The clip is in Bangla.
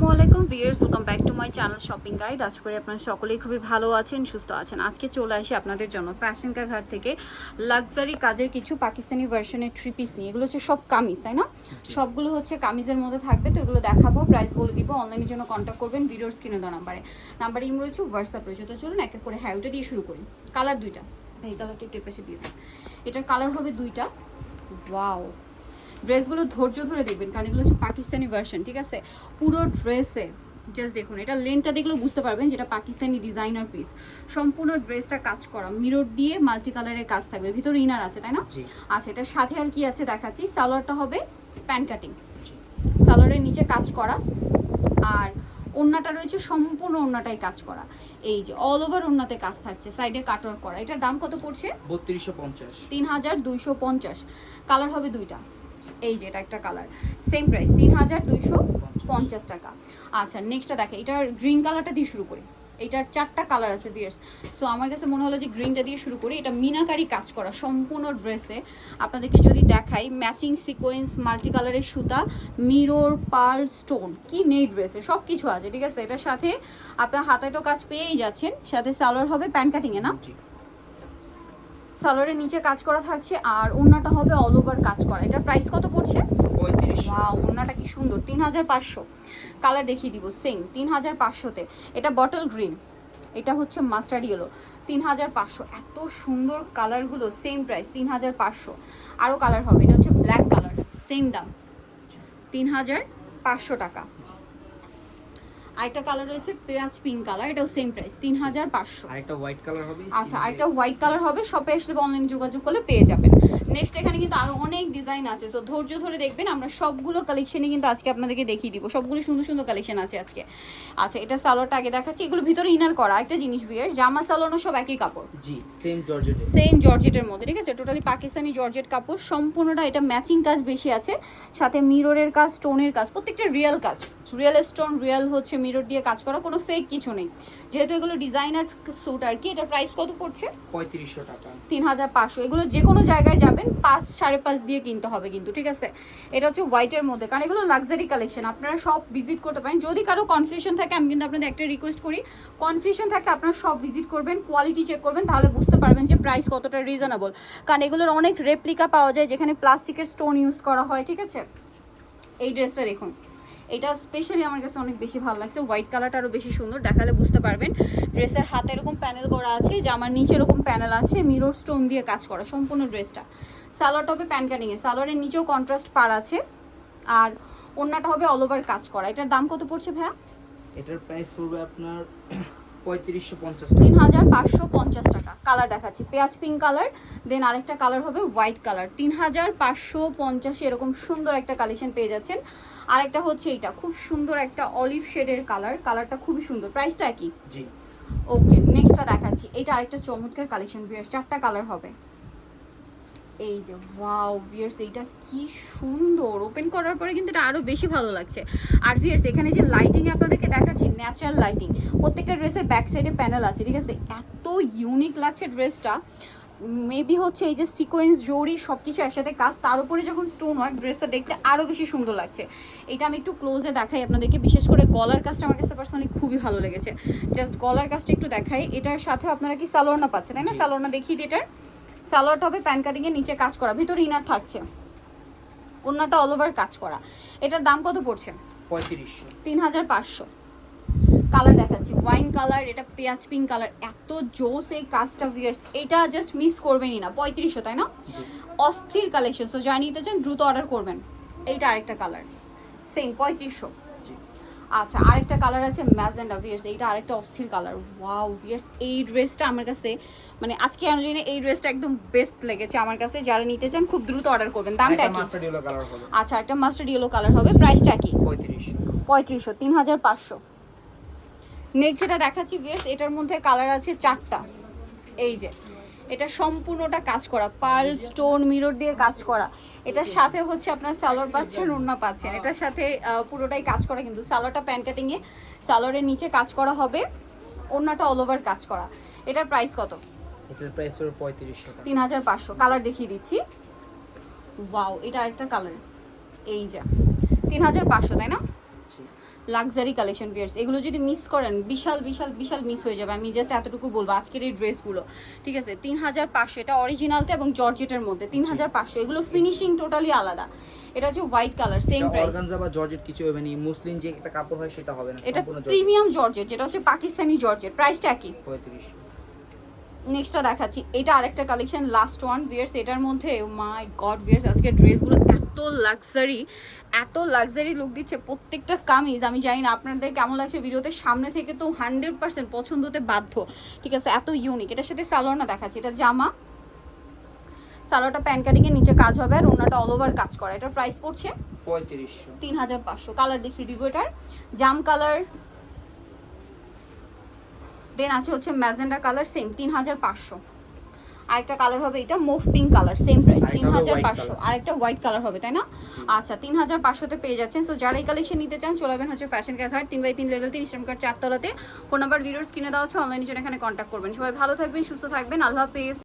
আসসালামু আলাইকুম viewers welcome back to my channel shopping guide. আশা করি আপনারা সকলেই খুবই ভালো আছেন সুস্থ আছেন। আজকে চলে আসি আপনাদের জন্য ফ্যাশন কা ঘাট থেকে লাক্সারি কাজের কিছু পাকিস্তানি ভার্সনের থ্রি পিস নিয়ে। এগুলো হচ্ছে সব কামিজ তাই না? সবগুলো হচ্ছে কামিজের মধ্যে থাকবে তো এগুলো দেখাবো প্রাইস বলে দিব অনলাইনের জন্য কন্ট্যাক্ট করবেন ভিডিওর স্ক্রিনে দেওয়া নাম্বারে নাম্বার ইম রয়েছে হোয়াটসঅ্যাপ রয়েছে। তো চলুন এক এক করে হ্যাঁ ওটা দিয়ে শুরু করি। কালার দুইটা। এই কালারটা একটু পেছে দিয়ে দিন। এটার কালার হবে দুইটা। ওয়াও ড্রেসগুলো ধৈর্য ধরে দেখবেন কারণ এগুলো হচ্ছে পাকিস্তানি ভার্সন ঠিক আছে? পুরো ড্রেসে জাস্ট দেখুন এটা লেনটা দেখলেও বুঝতে পারবেন যেটা পাকিস্তানি ডিজাইনার পিস সম্পূর্ণ ড্রেসটা কাজ করা মিরর দিয়ে মাল্টি কালারের কাজ থাকবে ভিতরে ইনার আছে তাই না? আচ্ছা এটার সাথে আর কি আছে দেখাচ্ছি সালোয়ারটা হবে প্যান্ট কাটিং সালোয়ারের নিচে কাজ করা আর ওড়নাটা রয়েছে সম্পূর্ণ ওড়নাটাই কাজ করা। এই যে অল ওভার ওড়নাতে কাজ থাকছে সাইডে কাটওয়ার করা। এটার দাম কত পড়ছে? বত্রিশশো পঞ্চাশ। তিন হাজার দুইশো পঞ্চাশ। কালার হবে দুইটা। এই যে এটা একটা কালার সেম প্রাইস তিন হাজার দুইশো পঞ্চাশ টাকা। আচ্ছা নেক্সটটা দেখে, এটার গ্রিন কালারটা দিয়ে শুরু করি। এটার চারটা কালার আছে বিয়ার্স সো আমার কাছে মনে হলো যে গ্রিনটা দিয়ে শুরু করি। এটা মিনাকারি কাজ করা, সম্পূর্ণ ড্রেসে আপনাদেরকে যদি দেখাই ম্যাচিং সিকোয়েন্স মাল্টি কালারের সুতা মিরর পার্ল স্টোন কি নেই ড্রেসে সব কিছু আছে, ঠিক আছে? এটার সাথে আপনার হাতায় তো কাজ পেয়েই যাচ্ছেন, সাথে সালোয়ার হবে প্যান্ট কাটিংয়ে না? সালোয়ারের নিচে কাজ করা থাকছে আর ওড়নাটা হবে অল ওভার কাজ করা। এটার প্রাইস কত পড়ছে? ওড়নাটা কি সুন্দর। তিন হাজার পাঁচশো। কালার দেখিয়ে দিব সেম তিন হাজার পাঁচশোতে। এটা বটল গ্রিন এটা হচ্ছে মাস্টার্ড ইয়েলো তিন হাজার পাঁচশো এত সুন্দর কালারগুলো সেম প্রাইস তিন হাজার পাঁচশো। আরও কালার হবে এটা হচ্ছে ব্ল্যাক কালার সেম দাম। তিন হাজার পাঁচশো টাকা। আরেকটা কালার রয়েছে পেঁয়াজ পিঙ্ক কালার এটাও সেম প্রাইস তিন হাজার পাঁচশো। আরেকটা হোয়াইট কালার হবে আচ্ছা আরেকটা হোয়াইট কালার হবে শপে আসলে অনলাইনে যোগাযোগ করলে পেয়ে যাবেন। নেক্সট এখানে কিন্তু আরও অনেক ডিজাইন আছে। তো ধৈর্য ধরে দেখবেন আমরা সবগুলো কালেকশনই কিন্তু আজকে আপনাদেরকে দেখিয়ে দিব। সবগুলো সুন্দর সুন্দর কালেকশন আছে আজকে। আচ্ছা এটা সালোয়ারটা আগে দেখাচ্ছি। এগুলো ভিতরে ইনার করা একটা জিনিস বিয়ের জামা সালোয়ারও সব একই কাপড়। জি সেম জর্জেট সেম জর্জেটের মধ্যে ঠিক আছে? টোটালি পাকিস্তানি জর্জেট কাপড়। সম্পূর্ণটা এটা ম্যাচিং কাজ বেশি আছে। সাথে মিররের কাজ স্টোনের কাজ প্রত্যেকটা রিয়েল কাজ। রিয়েল স্টোন রিয়েল হচ্ছে মিরর দিয়ে কাজ করা কোনো ফেক কিছু নেই। যেহেতু এগুলো ডিজাইনার স্যুট আর কি এটা প্রাইস কত পড়ছে? পঁয়ত্রিশশো টাকা। তিন হাজার পাঁচশো। এগুলো যে কোনো জায়গায় যাবেন পাঁচ, সাড়ে পাঁচ দিয়ে কিনতে হবে কিন্তু, ঠিক আছে? এটা হচ্ছে হোয়াইটের মধ্যে, কারণ এগুলো লাক্সারি কালেকশন আপনারা সব ভিজিট করতে পারেন। যদি কারও কনফিউশন থাকে, আমি কিন্তু আপনাদের একটা রিকোয়েস্ট করি কনফিউশন থাকে আপনারা সব ভিজিট করবেন কোয়ালিটি চেক করবেন, তাহলে বুঝতে পারবেন যে প্রাইস কতটা রিজনেবল কারণ এগুলোর অনেক রেপ্লিকা পাওয়া যায়, যেখানে প্লাস্টিকের স্টোন ইউজ করা হয়, ঠিক আছে? এই ড্রেসটা দেখুন। এটা স্পেশালি আমার কাছে অনেক বেশি ভালো লাগছে। হোয়াইট কালারটা আরও বেশি সুন্দর, দেখালে বুঝতে পারবেন। ড্রেসের হাতে এরকম প্যানেল করা আছে, জামার নিচে এরকম প্যানেল আছে মিরর স্টোন দিয়ে কাজ করা সম্পূর্ণ ড্রেসটা সালোয়ার টপে প্যান কাটিংয়ে সালোয়ারের নিচেও কন্ট্রাস্ট পার আছে। আর ওড়নাটা হবে অল ওভার কাজ করা। এটার দাম কত পড়ছে ভাইয়া? এটার প্রাইস পড়বে আপনার পঁয়ত্রিশশো পঞ্চাশ তিন হাজার পাঁচশো পঞ্চাশ টাকা। কালার দেখাচ্ছি। পেঁয়াজ পিঙ্ক কালার দেন আরেকটা কালার হবে হোয়াইট কালার তিন হাজার পাঁচশো পঞ্চাশে এরকম সুন্দর একটা কালেকশন পেয়ে যাচ্ছেন। আরেকটা হচ্ছে এইটা খুব সুন্দর একটা অলিভ শেডের কালার কালারটা খুবই সুন্দর। প্রাইস তো একই। জি। ওকে নেক্সটটা দেখাচ্ছি। এটা আরেকটা চমৎকার কালেকশন চারটা কালার হবে। এই যে ওয়াও ভিয়ার্স এইটা কি সুন্দর। ওপেন করার পরে কিন্তু এটা আরও বেশি ভালো লাগছে। আর ভিয়ার্স এখানে যে লাইটিং আপনাদেরকে দেখাচ্ছি ন্যাচারাল লাইটিং প্রত্যেকটা ড্রেসের ব্যাক সাইডে প্যানেল আছে ঠিক আছে? এত ইউনিক লাগছে ড্রেসটা মেবি হচ্ছে এই যে সিকোয়েন্স জরি সব কিছু একসাথে কাজ তার উপরে যখন স্টোন ওয়ার্ক ড্রেসটা দেখতে আরও বেশি সুন্দর লাগছে। এটা আমি একটু ক্লোজে দেখাই আপনাদেরকে বিশেষ করে গলার কাজটা আমার কাছে পার্সোনালি খুবই ভালো লেগেছে। জাস্ট গলার কাজটা একটু দেখাই। এটার সাথে আপনারা কি সালোয়ারনা পাচ্ছেন তাই না? জি। সালোয়ারনা দেখিয়ে দিই এটার। সালোয়ারটা হবে প্যান কাটিংয়ের নিচে কাজ করা ভিতরে ইনার থাকছে। ওড়নাটা অল ওভার কাজ করা। এটার দাম কত পড়ছে? পঁয়ত্রিশশো। তিন হাজার পাঁচশো। কালার দেখাচ্ছি ওয়াইন কালার এটা পেঁয়াজ পিঙ্ক কালার এত জোস এই কাজটা ভিয়ার্স এটা জাস্ট মিস করবেনই না পঁয়ত্রিশশো তাই না? অস্থির কালেকশন সো যা নিতে চান দ্রুত অর্ডার করবেন। এইটা আরেকটা কালার সেম পঁয়ত্রিশশো। আচ্ছা আরেকটা কালার আছে ম্যাজেন্ডা ভিয়ার্স এইটা আরেকটা অস্থির কালার ওয়াও ভিয়ার্স এই ড্রেসটা আমার কাছে মানে আজকে আমি জানি এই ড্রেসটা একদম বেস্ট লেগেছে আমার কাছে। যারা নিতে চান খুব দ্রুত অর্ডার করবেন। দামটা কি? আচ্ছা একটা মাস্টার্ড ইয়েলো কালার হবে। প্রাইসটা কি? পঁয়ত্রিশশো। পঁয়ত্রিশশো তিন হাজার পাঁচশো। নেক্সট যেটা দেখাচ্ছি ভিয়ার্স এটার মধ্যে কালার আছে চারটা। এই যে এটা সম্পূর্ণটা কাজ করা পার্ল স্টোন মিরর দিয়ে কাজ করা। এটার সাথে হচ্ছে আপনার সালোয়ার পাচ্ছেন ওড়না পাচ্ছেন। এটার সাথে পুরোটাই কাজ করা কিন্তু সালোয়ারটা প্যান কাটিংয়ে সালোয়ারের নিচে কাজ করা হবে। ওড়নাটা অল ওভার কাজ করা। এটার প্রাইস কত? এটার প্রাইস পাঁচশো। কালার দেখিয়ে দিচ্ছি। ওয়াও এটা আরেকটা কালার এই যা। তিন হাজার পাঁচশো তাই না? লাক্সারি কালেকশন ভিয়ার্স এগুলো যদি মিস করেন বিশাল বিশাল বিশাল মিস হয়ে যাবে। আমি জাস্ট এতটুকু বলব আজকের এই ড্রেসগুলো ঠিক আছে? তিন হাজার পাঁচশো এটা অরিজিনালটা এবং জর্জেটের মধ্যে তিন হাজার পাঁচশো এগুলো ফিনিশিং টোটালি আলাদা। এটা হচ্ছে white colour same price organza বা জর্জেট কিছু হবে না মুসলিম যে একটা কাপড় হয় সেটা হবে না এটা প্রিমিয়াম জর্জেট। যেটা হচ্ছে পাকিস্তানি জর্জেট প্রাইসটা একই। পঁয়ত্রিশ নেক্সটটা দেখাচ্ছি। এটা আরেকটা কালেকশন লাস্ট ওয়ান বিয়ার্স এটার মধ্যে মাই গড বিয়ার্স আজকে ড্রেসগুলো এত লাক্সারি এত লাক্সারি লুক দিচ্ছে প্রত্যেকটা কামিজ আমি জানি না আপনাদের কেমন লাগছে ভিডিওতে সামনে থেকে তো হান্ড্রেড পার্সেন্ট পছন্দ হতে বাধ্য। ঠিক আছে এত ইউনিক এটার সাথে সালোয়ার না দেখাচ্ছি এটা জামা। সালোয়ারটা প্যান কাটিংয়ের নিচে কাজ হবে আর ওনাটা অল ওভার কাজ করা। এটার প্রাইস পড়ছে পঁয়ত্রিশশো। তিন হাজার পাঁচশো। কালার দেখিয়ে দিব এটার। জাম কালার দেন আছে হচ্ছে ম্যাজেন্ডা কালার সেম তিন হাজার পাঁচশো। আরেকটা কালার হবে এটা mauve pink colour same price তিন হাজার পাঁচশো। আর আরেকটা হোয়াইট কালার হবে তাই না? আচ্ছা তিন হাজার পাঁচশোতে পেয়ে যাচ্ছেন। সো যারা এই কালেকশন নিতে চান চলে যাবেন হচ্ছে ফ্যাশন ক্যাঘাট তিন বাই তিন লেভেল তিন ইস্টাম কার্ড চারতলাতে। ফোন নাম্বার ভিডিওস কিনে দেওয়া হচ্ছে অনলাইনে জন্য এখানে কন্ট্যাক্ট করবেন। সবাই ভালো থাকবেন সুস্থ থাকবেন। আল্লাহ হাফেজ।